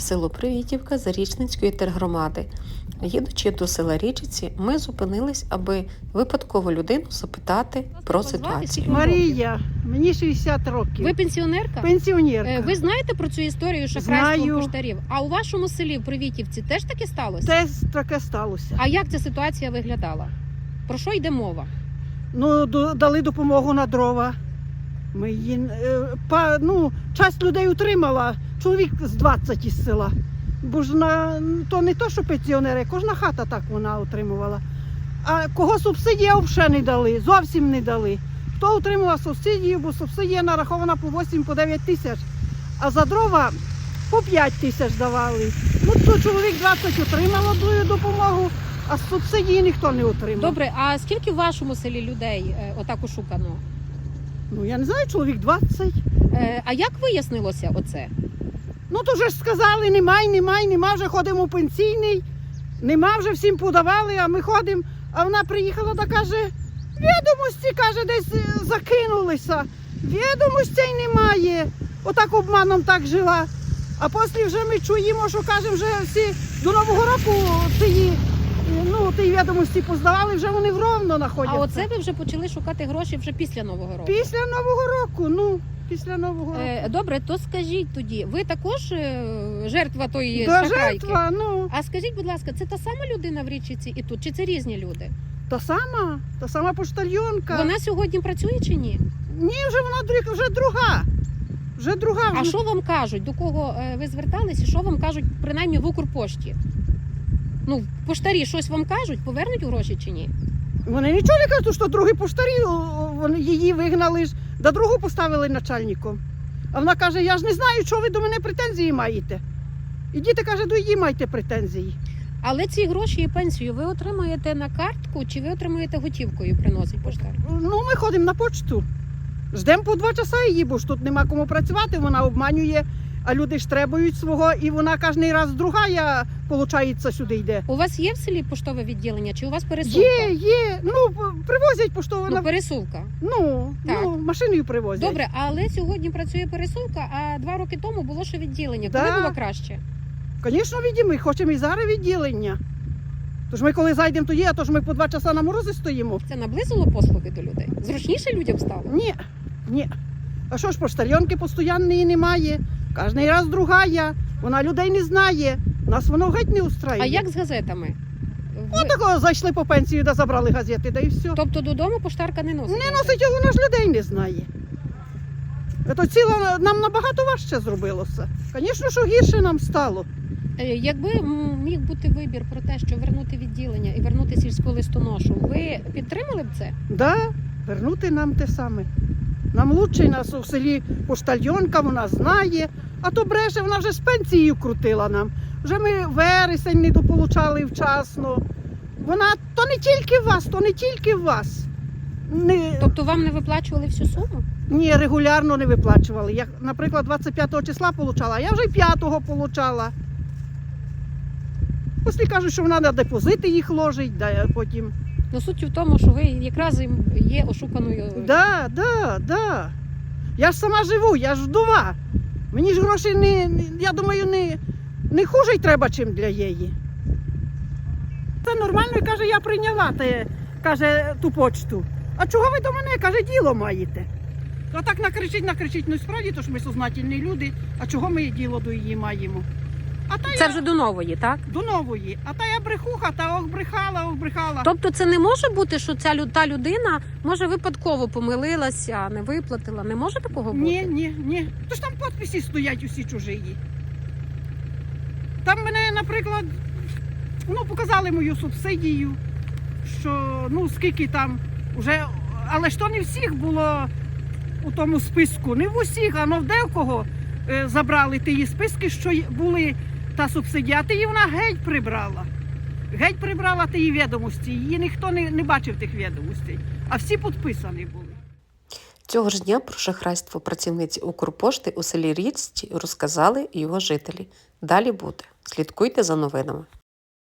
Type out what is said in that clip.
село Привітівка Зарічненської тергромади. Їдучи до села Річиці, ми зупинились, аби випадкову людину запитати про ситуацію. Марія, мені 60 років. Ви пенсіонерка? Пенсіонерка. Е, Ви знаєте про цю історію шахрайства Знаю. поштарів? А у вашому селі в Привітівці теж таке сталося? Те таке сталося. А як ця ситуація виглядала? Про що йде мова? Ну, до- дали допомогу на дрова. Ми її, е, па, ну, часть людей утримала, чоловік з 20 із села. Бо ж на, то не то, що пенсіонери, кожна хата так вона отримувала. А кого субсидія взагалі не дали, зовсім не дали. Хто отримував субсидію, бо субсидія нарахована по 8 по 9 тисяч, а за дрова по 5 тисяч давали. Ну, то чоловік 20 отримало твою допомогу, а субсидії ніхто не отримав. Добре, а скільки в вашому селі людей е, отак ошукано? Ну, я не знаю, чоловік 20. Е, А як вияснилося оце? Ну, то вже ж сказали, немає, немає, нема, вже ходимо у пенсійний, нема, вже всім подавали, а ми ходимо. А вона приїхала та каже, відомості, каже, десь е, закинулися. Відомостей немає. Отак обманом так жила. А після вже ми чуємо, що каже, вже всі до Нового року ті, ну, ті відомості поздавали, вже вони вровно знаходяться. А оце ви вже почали шукати гроші вже після нового року. Після Нового року, ну, після Нового року. Е, Добре, то скажіть тоді, ви також е, жертва тої Та шахрайки? жертва, ну. А скажіть, будь ласка, це та сама людина в Річиці і тут, чи це різні люди? Та сама, та сама поштальйонка. Вона сьогодні працює чи ні? Ні, вже вона друг- вже друга. Вже друга. А вже. що вам кажуть? До кого е, ви звертались і що вам кажуть, принаймні в Укрпошті? Ну, поштарі щось вам кажуть, повернуть гроші чи ні? Вони нічого не кажуть, що другий поштарі, о, вони її вигнали ж, да другу поставили начальником. А вона каже: я ж не знаю, чого ви до мене претензії маєте. І діти каже, до її маєте претензії. Але ці гроші і пенсію ви отримуєте на картку чи ви отримуєте готівкою, приносить поштар? Ну, ми ходимо на почту. Ждемо по два часа її, бо ж тут нема кому працювати, вона обманює, а люди ж требують свого, і вона кожен раз друга, я, виходить, сюди йде. У вас є в селі поштове відділення, чи у вас пересувка? Є, є. Ну, привозять поштово Ну, на пересувка. ну, Так. ну, машиною привозять. Добре, але сьогодні працює пересувка, а два роки тому було ще відділення. Да. Коли було краще? Звісно, ми хочемо і зараз відділення. Тож ми коли зайдемо тоді, а то ж ми по два часа на морозі стоїмо. Це наблизило послуги до людей? Зручніше людям стало? Ні, ні. А що ж, поштальонки постійної немає. Кожний раз другая. Вона людей не знає. Нас воно геть не устраює. А як з газетами? Ви- Ну такого зайшли по пенсію, да забрали газети, да і все. Тобто додому поштарка не носить? Не носить, вона ж людей не знає. То ціло нам набагато важче зробилося. Звісно, що гірше нам стало. Е, Якби міг бути вибір про те, що вернути відділення і вернути сільську листоношу, ви підтримали б це? Да, вернути нам те саме. Нам лучше нас у селі поштальйонка, вона знає, а то бреше, вона вже з пенсією крутила нам. Вже ми вересень не дополучали вчасно. Вона то не тільки в вас, то не тільки в вас. Не, Тобто вам не виплачували всю суму? ні, регулярно не виплачували. Я, наприклад, 25 числа получала, а я вже 5-го получала. Після кажуть, що вона на депозити їх ложить, да, потім. Ну суть в тому, що ви якраз є ошуканою. Да, да, да. Я ж сама живу, я ж вдова. Мені ж гроші не- я думаю, не, не хуже й треба, чим для її. Це нормально, каже, я прийняла те, каже, ту почту. А чого ви до мене? каже, діло маєте. А так накричить, накричить, ну справді, то ж ми сознательні люди, а чого ми діло до її маємо? А та Це я вже до нової, так? до нової, а та я брехуха, та ох брехала, ох брехала. Тобто це не може бути, що ця лю- та людина може випадково помилилася, не виплатила. Не може такого бути? Ні, ні, ні. То ж там підписи стоять усі чужі. Там мене, наприклад, ну, показали мою субсидію, що ну скільки там вже, але ж то не всіх було у тому списку, не в усіх, а ну в кого е, забрали ті списки, що й- були та субсидія, а ти її вона геть прибрала. Геть прибрала ті відомості. Її ніхто не, не бачив тих відомостей, а всі підписані були. Цього ж дня про шахрайство працівниці Укрпошти у селі Річці розказали його жителі. Далі буде. Слідкуйте за новинами.